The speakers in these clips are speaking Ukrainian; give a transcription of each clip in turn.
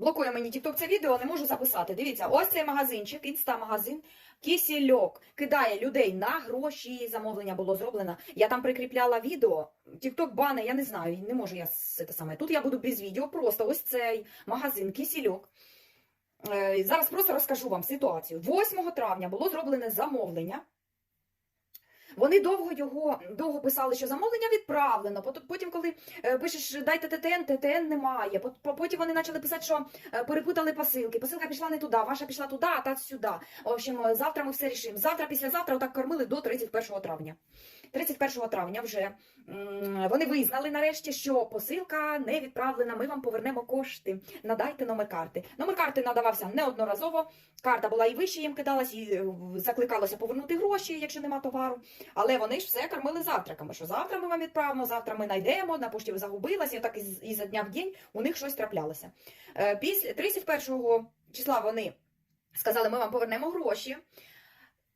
блокує мені TikTok це відео, не можу записати. Дивіться, ось цей магазинчик, інстамагазин, кисельок, кидає людей на гроші. Замовлення було зроблено. Я там прикріпляла відео. TikTok бане, я не знаю, не можу я це саме. Тут я буду без відео, просто ось цей магазин, кисельок. Е, Зараз просто розкажу вам ситуацію. 8 травня було зроблене замовлення. Вони довго його довго писали, що замовлення відправлено. Пот- Потім, коли е, пишеш дайте ТТН, ТТН немає. По- Потім вони почали писати, що е, перепутали посилки. Посилка пішла не туди, ваша пішла туди, а та сюди. В общем, е, завтра ми все рішимо. Завтра, післязавтра отак кормили до 31 травня. 31 травня вже вони визнали нарешті, що посилка не відправлена. Ми вам повернемо кошти. Надайте номер карти. Номер карти надавався неодноразово. Карта була і вище їм кидалась, і е, закликалося повернути гроші, якщо нема товару. Але вони ж все кормили завтраками. Що завтра ми вам відправимо, завтра ми знайдемо, на пошті загубилася, і так із, із дня в день у них щось траплялося. Е, Після 31 числа вони сказали, ми вам повернемо гроші.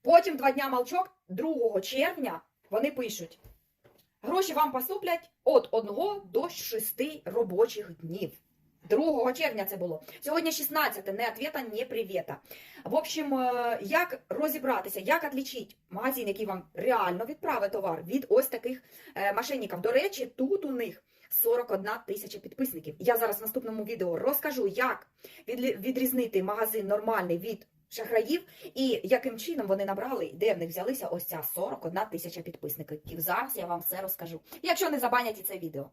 Потім два дня молчок, 2 червня вони пишуть. Гроші вам поступлять від 1 до 6 робочих днів. 2 червня це було. Сьогодні 16, не ответа, не привіта. В общем, е, як розібратися, як відлічити магазин, який вам реально відправить товар від ось таких е, мошенників. До речі, тут у них 41 тисяча підписників. Я зараз в наступному відео розкажу, як відрізнити магазин нормальний від шахраїв і яким чином вони набрали, де в них взялися ось ця 41 тисяча підписників. Зараз я вам все розкажу. Якщо не забанять і це відео.